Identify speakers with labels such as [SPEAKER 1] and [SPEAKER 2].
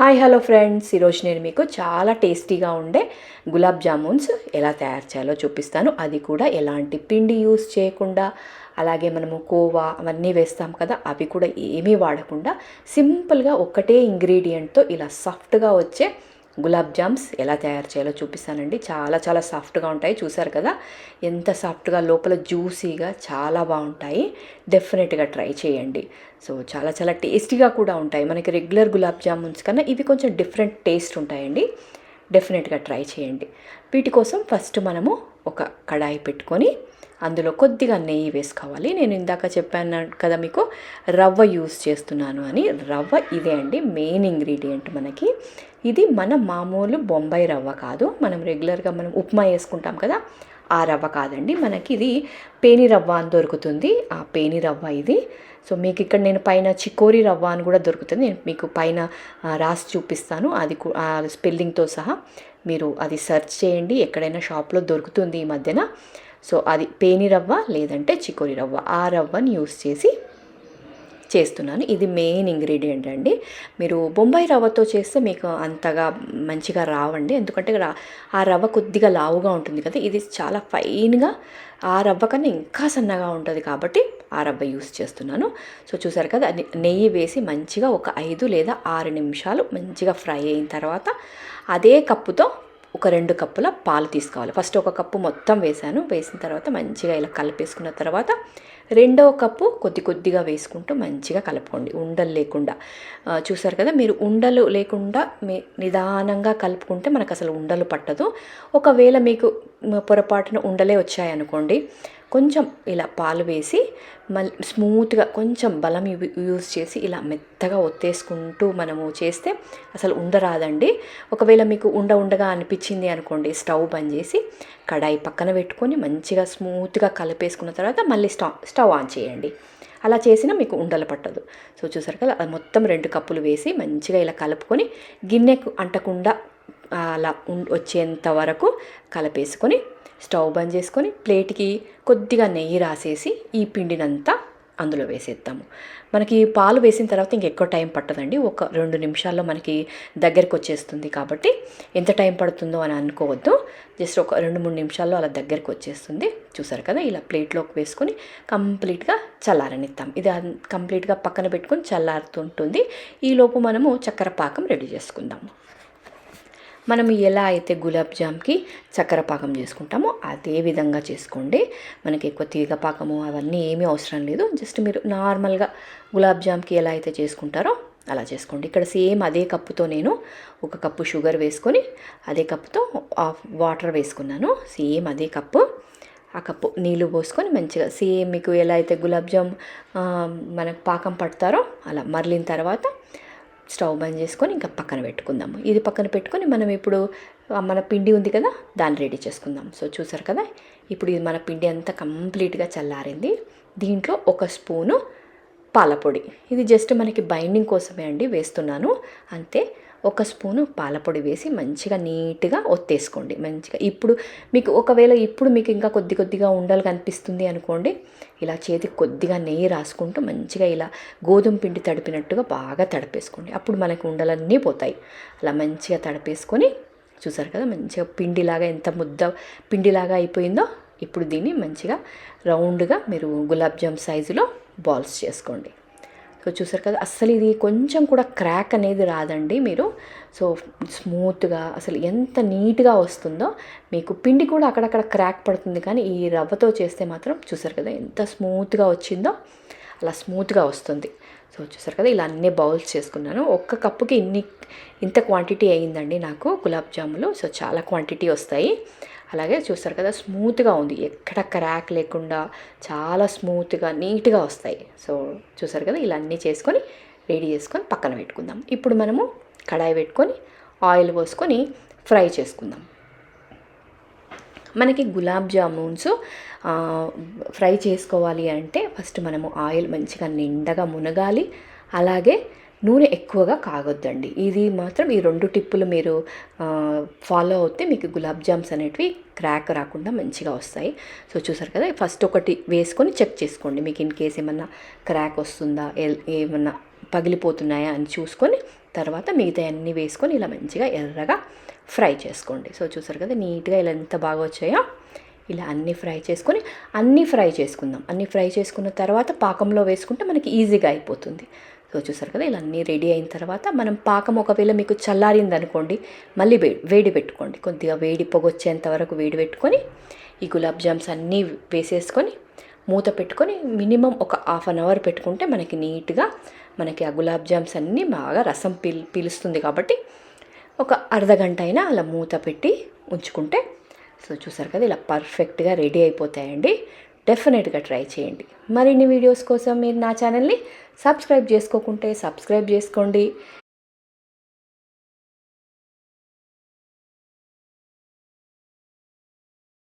[SPEAKER 1] Hi hello friends. ఈరోజు నేను మీకు చాలా టేస్టీగా ఉండే గులాబ్ జామున్స్ ఎలా తయారు చేయాలో చూపిస్తాను. అది కూడా ఎలాంటి పిండి యూస్ చేయకుండా అలాగే మనము కోవా అవన్నీ వేస్తాం కదా అవి కూడా ఏమీ వాడకుండా సింపుల్గా ఒక్కటే ఇంగ్రీడియంట్తో ఇలా సాఫ్ట్గా వచ్చే గులాబ్ జామ్స్ ఎలా తయారు చేయాలో చూపిస్తానండి. చాలా చాలా సాఫ్ట్గా ఉంటాయి. చూసారు కదా? ఎంత సాఫ్ట్గా లోపల జ్యూసీగా చాలా బాగుంటాయి. డెఫినెట్గా ట్రై చేయండి. సో చాలా చాలా టేస్టీగా కూడా ఉంటాయి. మనకి రెగ్యులర్ గులాబ్ జామున్స్ కన్నా ఇవి కొంచెం డిఫరెంట్ టేస్ట్ ఉంటాయండి. డెఫినెట్గా ట్రై చేయండి. వీటి కోసం ఫస్ట్ మనము ఒక కడాయి పెట్టుకొని అందులో కొద్దిగా నెయ్యి వేసుకోవాలి. నేను ఇందాక చెప్పాను కదా మీకు రవ్వ యూస్ చేస్తున్నాను అని. రవ్వ ఇదే అండి మెయిన్ ఇంగ్రీడియంట్ మనకి. ఇది మన మామూలు బొంబాయి రవ్వ కాదు. మనం రెగ్యులర్గా మనం ఉప్మా వేసుకుంటాం కదా ఆ రవ్వ కాదండి మనకి ఇది పేని రవ్వ అని దొరుకుతుంది. ఆ పేని రవ్వ ఇది. సో మీకు ఇక్కడ నేను పైన చికోరి రవ్వ అని కూడా దొరుకుతుంది. నేను మీకు పైన రాసి చూపిస్తాను. అది ఆ స్పెల్లింగ్తో సహా మీరు అది సెర్చ్ చేయండి. ఎక్కడైనా షాప్లో దొరుకుతుంది ఈ మధ్యన. సో అది పేని రవ్వ లేదంటే చికోరి రవ్వ. ఆ రవ్వని యూస్ చేసి చేస్తున్నాను. ఇది మెయిన్ ఇంగ్రీడియంట్ అండి. మీరు బొంబాయి రవ్వతో చేస్తే మీకు అంతగా మంచిగా రావండి. ఎందుకంటే ఆ రవ్వ కొద్దిగా లావుగా ఉంటుంది కదా ఇది చాలా ఫైన్గా ఆ రవ్వ కన్నా ఇంకా సన్నగా ఉంటుంది కాబట్టి ఆ రవ్వ యూస్ చేస్తున్నాను. సో చూసారు కదా అది నెయ్యి వేసి మంచిగా ఒక ఐదు లేదా ఆరు నిమిషాలు మంచిగా ఫ్రై అయిన తర్వాత అదే కప్పుతో ఒక రెండు కప్పుల పాలు తీసుకోవాలి. ఫస్ట్ ఒక కప్పు మొత్తం వేసాను వేసిన తర్వాత మంచిగా ఇలా కలిపేసుకున్న తర్వాత రెండవ కప్పు కొద్ది కొద్దిగా వేసుకుంటూ మంచిగా కలుపుకోండి. ఉండలు లేకుండా. చూసారు కదా మీరు ఉండలు లేకుండా మీ నిదానంగా కలుపుకుంటే మనకు అసలు ఉండలు పట్టదు. ఒకవేళ మీకు పొరపాటున ఉండలే వచ్చాయనుకోండి కొంచెం ఇలా పాలు వేసి మళ్ళీ స్మూత్గా కొంచెం బలం యూ- యూజ్ చేసి ఇలా మెత్తగా ఒత్తేసుకుంటూ మనము చేస్తే అసలు ఉండరాదండి ఒకవేళ మీకు ఉండ ఉండగా అనిపించింది అనుకోండి స్టవ్ బంద్ చేసి కడాయి పక్కన పెట్టుకొని మంచిగా స్మూత్గా కలిపేసుకున్న తర్వాత మళ్ళీ స్టవ్ స్టవ్ ఆన్ చేయండి. అలా చేసినా మీకు ఉండలు పట్టదు. సో చూసారు కదా అది మొత్తం రెండు కప్పులు వేసి మంచిగా ఇలా కలుపుకొని గిన్నెకు అంటకుండా అలా ఉం- వచ్చేంత వరకు కలిపేసుకొని స్టవ్ బంద్ చేసుకొని ప్లేట్కి కొద్దిగా నెయ్యి రాసేసి ఈ పిండినంతా అందులో వేసేద్దాము. మనకి పాలు వేసిన తర్వాత ఇంకెక్కువ టైం పట్టదండి. ఒక రెండు నిమిషాల్లో మనకి దగ్గరికి వచ్చేస్తుంది కాబట్టి ఎంత టైం పడుతుందో అని అనుకోవద్దు. జస్ట్ ఒక రెండు మూడు నిమిషాల్లో అలా దగ్గరికి వచ్చేస్తుంది. చూసారు కదా? ఇలా ప్లేట్లోకి వేసుకొని కంప్లీట్గా చల్లారనిస్తాం ఇది అన్- కంప్లీట్గా పక్కన పెట్టుకొని చల్లారుతుంటుంది. ఈలోపు మనము చక్కెర పాకం రెడీ చేసుకుందాము. మనం ఎలా అయితే గులాబ్ జామ్కి చక్కెర పాకం చేసుకుంటామో అదే విధంగా చేసుకోండి. మనకి ఎక్కువ తీగ పాకము అవన్నీ ఏమీ అవసరం లేదు. జస్ట్ మీరు నార్మల్గా గులాబ్ జామ్కి ఎలా అయితే చేసుకుంటారో అలా చేసుకోండి. ఇక్కడ సేమ్ అదే కప్పుతో నేను ఒక కప్పు షుగర్ వేసుకొని అదే కప్పుతో వాటర్ వేసుకున్నాను. సేమ్ అదే కప్పు. ఆ కప్పు నీళ్ళు పోసుకొని మంచిగా సేమ్ మీకు ఎలా అయితే గులాబ్ జామ్ మనకు పాకం పడతారో అలా మరలిన తర్వాత స్టవ్ బంద్ చేసుకొని ఇంకా పక్కన పెట్టుకుందాము. ఇది పక్కన పెట్టుకొని మనం ఇప్పుడు మన పిండి ఉంది కదా దాన్ని రెడీ చేసుకుందాం. సో చూసారు కదా ఇప్పుడు ఇది మన పిండి అంతా కంప్లీట్గా చల్లారింది. దీంట్లో ఒక స్పూను పాలపొడి. ఇది జస్ట్ మనకి బైండింగ్ కోసమే అండి వేస్తున్నాను. అంతే. ఒక స్పూను పాలపొడి వేసి మంచిగా నీట్గా ఒత్తేసుకోండి. మంచిగా ఇప్పుడు మీకు ఒకవేళ ఇప్పుడు మీకు ఇంకా కొద్ది కొద్దిగా ఉండాలి కనిపిస్తుంది అనుకోండి ఇలా చేతికి కొద్దిగా నెయ్యి రాసుకుంటూ మంచిగా ఇలా గోధుమ పిండి తడిపినట్టుగా బాగా తడిపేసుకోండి. అప్పుడు మనకి ఉండలన్నీ పోతాయి. అలా మంచిగా తడిపేసుకొని చూసారు కదా మంచిగా పిండిలాగా ఎంత ముద్ద పిండిలాగా అయిపోయిందో ఇప్పుడు దీన్ని మంచిగా రౌండ్గా మీరు గులాబ్ జామ్ సైజులో బాల్స్ చేసుకోండి. సో చూసారు కదా అస్సలు ఇది కొంచెం కూడా క్రాక్ అనేది రాదండి మీరు. సో స్మూత్గా అసలు ఎంత నీట్గా వస్తుందో మీకు పిండి కూడా అక్కడక్కడ క్రాక్ పడుతుంది కానీ ఈ రవ్వతో చేస్తే మాత్రం చూసారు కదా ఎంత స్మూత్గా వచ్చిందో అలా స్మూత్గా వస్తుంది. సో చూసారు కదా ఇలా అన్ని బౌల్స్ చేసుకున్నాను. ఒక్క కప్పుకి ఇన్ని ఇంత క్వాంటిటీ అయ్యిందండి నాకు గులాబ్ జాములు. సో చాలా క్వాంటిటీ వస్తాయి. అలాగే చూస్తారు కదా స్మూత్గా ఉంది. ఎక్కడ క్రాక్ లేకుండా చాలా స్మూత్గా నీట్గా వస్తాయి. సో చూసారు కదా ఇలా అన్నీ చేసుకొని రెడీ చేసుకొని పక్కన పెట్టుకుందాం. ఇప్పుడు మనము కడాయి పెట్టుకొని ఆయిల్ పోసుకొని ఫ్రై చేసుకుందాం. మనకి గులాబ్ జామున్స్ ఫ్రై చేసుకోవాలి అంటే ఫస్ట్ మనము ఆయిల్ మంచిగా నిండగా మునగాలి. అలాగే నూనె ఎక్కువగా కాగొద్దండి. ఇది మాత్రం ఈ రెండు టిప్పులు మీరు ఫాలో అవుతే మీకు గులాబ్ జామ్స్ అనేటివి క్రాక్ రాకుండా మంచిగా వస్తాయి. సో చూసారు కదా ఫస్ట్ ఒకటి వేసుకొని చెక్ చేసుకోండి. మీకు ఇన్ కేస్ ఏమన్నా క్రాక్ వస్తుందా ఏమన్నా పగిలిపోతున్నాయా అని చూసుకొని తర్వాత మిగతా అన్నీ వేసుకొని ఇలా మంచిగా ఎర్రగా ఫ్రై చేసుకోండి. సో చూసారు కదా నీట్గా ఇలా ఎంత బాగా వచ్చాయో ఇలా అన్నీ ఫ్రై చేసుకొని అన్నీ ఫ్రై చేసుకుందాం. అన్నీ ఫ్రై చేసుకున్న తర్వాత పాకంలో వేసుకుంటే మనకి ఈజీగా అయిపోతుంది. సో చూసారు కదా ఇలా అన్నీ రెడీ అయిన తర్వాత మనం పాకం ఒకవేళ మీకు చల్లారింది అనుకోండి మళ్ళీ వే వేడి పెట్టుకోండి. కొద్దిగా వేడి పొగొచ్చేంత వరకు వేడి పెట్టుకొని ఈ గులాబ్ జామ్స్ అన్నీ వేసేసుకొని మూత పెట్టుకొని మినిమం ఒక హాఫ్ అన్ అవర్ పెట్టుకుంటే మనకి నీట్గా మనకి ఆ గులాబ్ జామ్స్ అన్నీ బాగా రసం పీల్ పీలుస్తుంది కాబట్టి ఒక అర్ధ గంట అయినా అలా మూత పెట్టి ఉంచుకుంటే సో చూసారు కదా ఇలా పర్ఫెక్ట్గా రెడీ అయిపోతాయండి. డెఫినెట్గా ట్రై చేయండి. మరిన్ని వీడియోస్ కోసం మీరు నా ఛానల్ని సబ్స్క్రైబ్ చేసుకోకుంటే సబ్స్క్రైబ్ చేసుకోండి.